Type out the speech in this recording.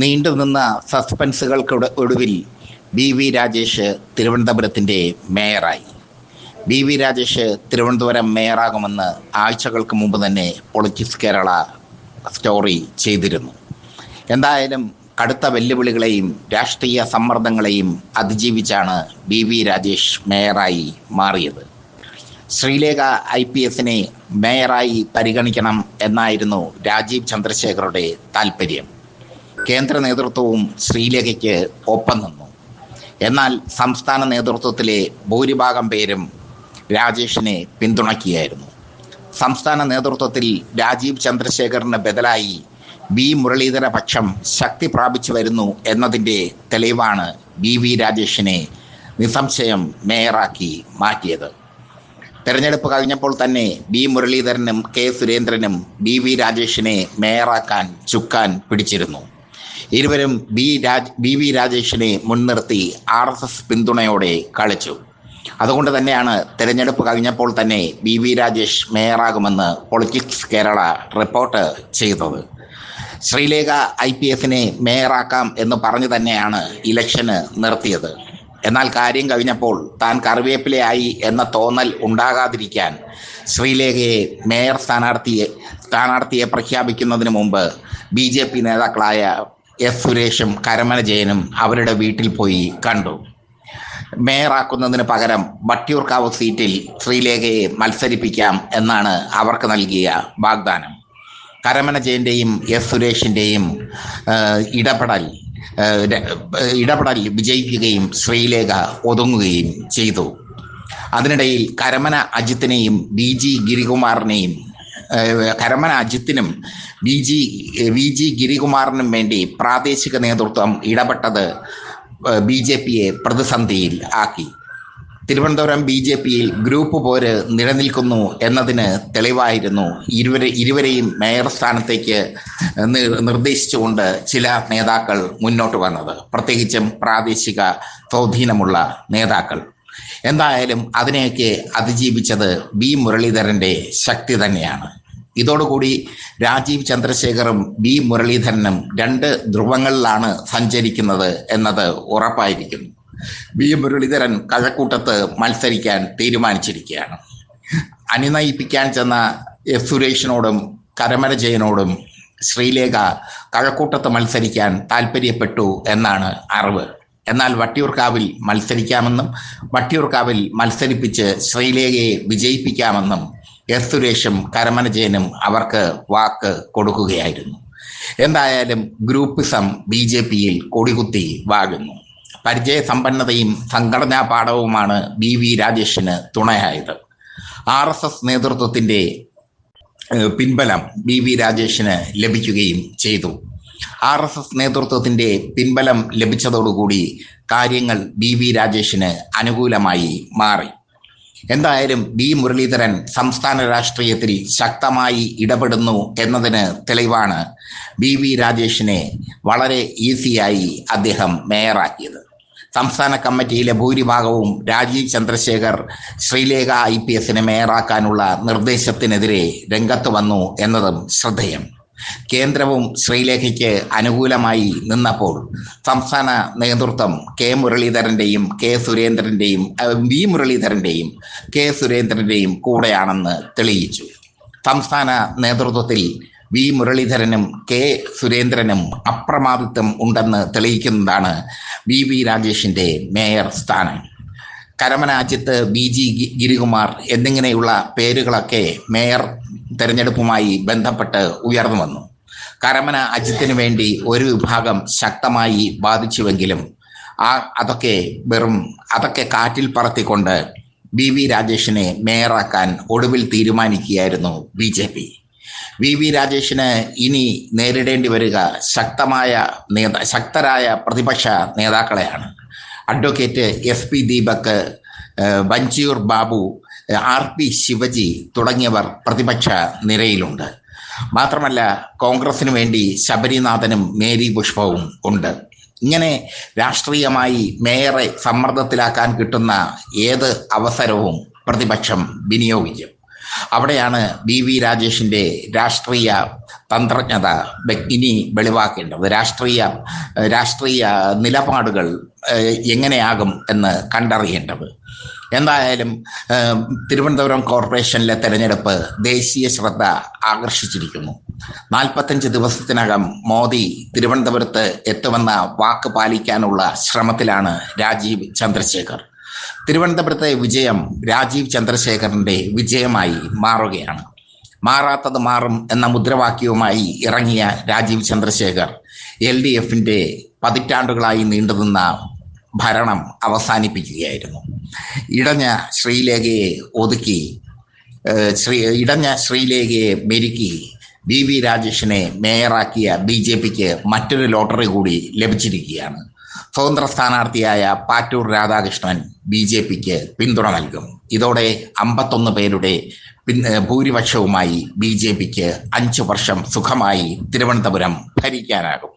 നീണ്ടുനിന്ന സസ്പെൻസുകൾക്ക് ഒടുവിൽ ബി വി രാജേഷ് തിരുവനന്തപുരത്തിന്റെ മേയറായി. ബി വി രാജേഷ് തിരുവനന്തപുരം മേയറാകുമെന്ന് ആഴ്ചകൾക്ക് മുമ്പ് തന്നെ പൊളിറ്റിക്സ് കേരള സ്റ്റോറി ചെയ്തിരുന്നു. എന്തായാലും കടുത്ത വെല്ലുവിളികളെയും രാഷ്ട്രീയ സമ്മർദ്ദങ്ങളെയും അതിജീവിച്ചാണ് ബി വി രാജേഷ് മേയറായി മാറിയത്. ശ്രീലേഖ ഐ പി എസിനെ മേയറായി പരിഗണിക്കണം എന്നായിരുന്നു രാജീവ് ചന്ദ്രശേഖറുടെ താല്പര്യം കേന്ദ്ര നേതൃത്വവും ശ്രീലേഖയ്ക്ക് ഒപ്പം നിന്നു. എന്നാൽ സംസ്ഥാന നേതൃത്വത്തിലെ ഭൂരിഭാഗം പേരും രാജേഷിനെ പിന്തുണയ്ക്കുകയായിരുന്നു സംസ്ഥാന നേതൃത്വത്തിൽ രാജീവ് ചന്ദ്രശേഖറിന് ബദലായി ബി മുരളീധര പക്ഷം ശക്തി പ്രാപിച്ചു വരുന്നു എന്നതിന്റെ തെളിവാണ് ബി വി. രാജേഷിനെ നിസ്സംശയം മേയറാക്കി മാറ്റിയത്. തെരഞ്ഞെടുപ്പ് കഴിഞ്ഞപ്പോൾ തന്നെ ബി മുരളീധരനും കെ. സുരേന്ദ്രനും ബി വി. രാജേഷിനെ മേയറാക്കാൻ ചുക്കാൻ പിടിച്ചിരുന്നു. ഇരുവരും ബി രാജ് ബി വി രാജേഷിനെ മുൻനിർത്തി ആർ എസ് എസ് പിന്തുണയോടെ കളിച്ചു. അതുകൊണ്ട് തന്നെയാണ് തെരഞ്ഞെടുപ്പ് കഴിഞ്ഞപ്പോൾ തന്നെ ബി വി രാജേഷ് മേയറാകുമെന്ന് പൊളിറ്റിക്സ് കേരള റിപ്പോർട്ട് ചെയ്തത്. ശ്രീലേഖ ഐ പി എസിനെ മേയറാക്കാം എന്ന് പറഞ്ഞു തന്നെയാണ് ഇലക്ഷന് നിർത്തിയത്. എന്നാൽ കാര്യം കഴിഞ്ഞപ്പോൾ താൻ കറിവേപ്പിലയായി എന്ന തോന്നൽ ഉണ്ടാകാതിരിക്കാൻ ശ്രീലേഖയെ മേയർ സ്ഥാനാർത്ഥിയെ സ്ഥാനാർത്ഥിയെ പ്രഖ്യാപിക്കുന്നതിന് മുമ്പ് ബി നേതാക്കളായ എസ് സുരേഷും കരമന ജയനും അവരുടെ വീട്ടിൽ പോയി കണ്ടു. മേയറാക്കുന്നതിന് പകരം വട്ടിയൂർക്കാവ് സീറ്റിൽ ശ്രീലേഖയെ മത്സരിപ്പിക്കാം എന്നാണ് അവർക്ക് നൽകിയ വാഗ്ദാനം. കരമന ജയന്റെയും എസ് സുരേഷിന്റെയും ഇടപെടൽ ഇടപെടൽ വിജയിക്കുകയും ശ്രീലേഖ ഒതുങ്ങുകയും ചെയ്തു. അതിനിടയിൽ കരമന അജിത്തിനെയും ബി ജി ഗിരികുമാറിനെയും കരമന അജിത്തിനും വി ജി വി ജി ഗിരികുമാറിനും വേണ്ടി പ്രാദേശിക നേതൃത്വം ഇടപെട്ടത് ബി ജെ പിയെ പ്രതിസന്ധിയിൽ ആക്കി. തിരുവനന്തപുരം ബി ജെ പിയിൽ ഗ്രൂപ്പ് പോര് നിലനിൽക്കുന്നു എന്നതിന് തെളിവായിരുന്നു ഇരുവരെ ഇരുവരെയും മേയർ സ്ഥാനത്തേക്ക് നിർദ്ദേശിച്ചുകൊണ്ട് ചില നേതാക്കൾ മുന്നോട്ട് വന്നത്. പ്രത്യേകിച്ചും പ്രാദേശിക സ്വാധീനമുള്ള നേതാക്കൾ. എന്തായാലും അതിനെയൊക്കെ അതിജീവിച്ചത് ബി മുരളീധരന്റെ ശക്തി തന്നെയാണ്. ഇതോടുകൂടി രാജീവ് ചന്ദ്രശേഖറും ബി മുരളീധരനും രണ്ട് ധ്രുവങ്ങളിലാണ് സഞ്ചരിക്കുന്നത് എന്നത് ഉറപ്പായിരിക്കുന്നു. ബി മുരളീധരൻ കഴക്കൂട്ടത്ത് മത്സരിക്കാൻ തീരുമാനിച്ചിരിക്കുകയാണ്. അനുനയിപ്പിക്കാൻ ചെന്ന എസ് സുരേഷിനോടും കരമര ജയനോടും ശ്രീലേഖ കഴക്കൂട്ടത്ത് മത്സരിക്കാൻ താല്പര്യപ്പെട്ടു എന്നാണ് അറിവ്. എന്നാൽ വട്ടിയൂർക്കാവിൽ മത്സരിക്കാമെന്നും വട്ടിയൂർക്കാവിൽ മത്സരിപ്പിച്ച് ശ്രീലേഖയെ വിജയിപ്പിക്കാമെന്നും എസ് സുരേഷും കരമനജയനും അവർക്ക് വാക്ക് കൊടുക്കുകയായിരുന്നു. എന്തായാലും ഗ്രൂപ്പിസം ബി ജെ പിയിൽ കൊടികുത്തി വാഴുന്നു. പരിചയസമ്പന്നതയും സംഘടനാ പാഠവുമാണ് ബി വി രാജേഷിന് തുണയായത്. ആർ എസ് എസ് നേതൃത്വത്തിന്റെ പിൻബലം ബി വി രാജേഷിന് ലഭിക്കുകയും ചെയ്തു. ആർ എസ് എസ് നേതൃത്വത്തിന്റെ പിൻബലം ലഭിച്ചതോടുകൂടി കാര്യങ്ങൾ ബി വി രാജേഷിന് അനുകൂലമായി മാറി. എന്തായാലും ബി മുരളീധരൻ സംസ്ഥാന രാഷ്ട്രീയത്തിൽ ശക്തമായി ഇടപെടുന്നു എന്നതിന് തെളിവാണ് ബി വി രാജേഷിനെ വളരെ ഈസിയായി അദ്ദേഹം മേയറാക്കിയത്. സംസ്ഥാന കമ്മിറ്റിയിലെ ഭൂരിഭാഗവും രാജീവ് ചന്ദ്രശേഖർ ശ്രീലേഖ ഐ പി എസിനെ മേയറാക്കാനുള്ള നിർദ്ദേശത്തിനെതിരെ രംഗത്ത് വന്നു എന്നതും ശ്രദ്ധേയം. കേന്ദ്രവും ശ്രീലേഖയ്ക്ക് അനുകൂലമായി നിന്നപ്പോൾ സംസ്ഥാന നേതൃത്വം കെ മുരളീധരന്റെയും കെ സുരേന്ദ്രന്റെയും വി മുരളീധരന്റെയും കെ സുരേന്ദ്രന്റെയും കൂടെയാണെന്ന് തെളിയിച്ചു. സംസ്ഥാന നേതൃത്വത്തിൽ വി മുരളീധരനും കെ സുരേന്ദ്രനും അപ്രമാദിത്വം ഉണ്ടെന്ന് തെളിയിക്കുന്നതാണ് വി വി രാജേഷിന്റെ മേയർ സ്ഥാനം. കരമനാജിത്ത് ബി ജി ഗിരികുമാർ എന്നിങ്ങനെയുള്ള പേരുകളൊക്കെ മേയർ തെരഞ്ഞെടുപ്പുമായി ബന്ധപ്പെട്ട് ഉയർന്നു വന്നു. കരമന അജിത്തിന് വേണ്ടി ഒരു വിഭാഗം ശക്തമായി ബാധിച്ചുവെങ്കിലും ആ അതൊക്കെ വെറും അതൊക്കെ കാറ്റിൽ പറത്തിക്കൊണ്ട് ബി വി രാജേഷിനെ മേയറാക്കാൻ ഒടുവിൽ തീരുമാനിക്കുകയായിരുന്നു B J P. V V രാജേഷിന് ഇനി നേരിടേണ്ടി വരിക ശക്തമായ നേതാ ശക്തരായ പ്രതിപക്ഷ നേതാക്കളെയാണ്. Advocate S P Deepak Vanchiyoor Babu R P Sivaji തുടങ്ങിയവർ പ്രതിപക്ഷ നിരയിലുണ്ട്. മാത്രമല്ല കോൺഗ്രസിന് വേണ്ടി ശബരിനാഥനും മേരി പുഷ്പവും ഉണ്ട്. ഇങ്ങനെ രാഷ്ട്രീയമായി മേയറെ സമ്മർദ്ദത്തിലാക്കാൻ കിട്ടുന്ന ഏത് അവസരവും പ്രതിപക്ഷം വിനിയോഗിക്കും. അവിടെയാണ് ബി വി രാജേഷിന്റെ രാഷ്ട്രീയ തന്ത്രജ്ഞത ഇനി വെളിവാക്കേണ്ടത്. രാഷ്ട്രീയ രാഷ്ട്രീയ നിലപാടുകൾ എങ്ങനെയാകും എന്ന് കണ്ടറിയേണ്ടത്. എന്തായാലും തിരുവനന്തപുരം കോർപ്പറേഷനിലെ തെരഞ്ഞെടുപ്പ് ദേശീയ ശ്രദ്ധ ആകർഷിച്ചിരിക്കുന്നു. നാൽപ്പത്തഞ്ച് ദിവസത്തിനകം മോദി തിരുവനന്തപുരത്ത് എത്തുമെന്ന വാക്ക് പാലിക്കാനുള്ള ശ്രമത്തിലാണ് രാജീവ് ചന്ദ്രശേഖർ. തിരുവനന്തപുരത്തെ വിജയം രാജീവ് ചന്ദ്രശേഖറിന്റെ വിജയമായി മാറുകയാണ്. മാറാത്തത് മാറും എന്ന മുദ്രാവാക്യവുമായി ഇറങ്ങിയ രാജീവ് ചന്ദ്രശേഖർ എൽ ഡി എഫിന്റെ പതിറ്റാണ്ടുകളായി നീണ്ടുനിന്ന ഭരണം അവസാനിപ്പിക്കുകയായിരുന്നു. ഇടഞ്ഞ ശ്രീലേഖയെ ഒതുക്കി ശ്രീ ഇടഞ്ഞ ശ്രീലേഖയെ മെരുക്കി ബി വി രാജേഷിനെ മേയറാക്കിയ ബി ജെ പിക്ക് മറ്റൊരു ലോട്ടറി കൂടി ലഭിച്ചിരിക്കുകയാണ്. സ്വതന്ത്ര സ്ഥാനാർത്ഥിയായ പാറ്റൂർ രാധാകൃഷ്ണൻ ബി ജെ പിക്ക് പിന്തുണ നൽകും. ഇതോടെ അമ്പത്തൊന്ന് പേരുടെ ഭൂരിപക്ഷവുമായി ബി ജെ പിക്ക് അഞ്ചു വർഷം സുഖമായി തിരുവനന്തപുരം ഭരിക്കാനാകും.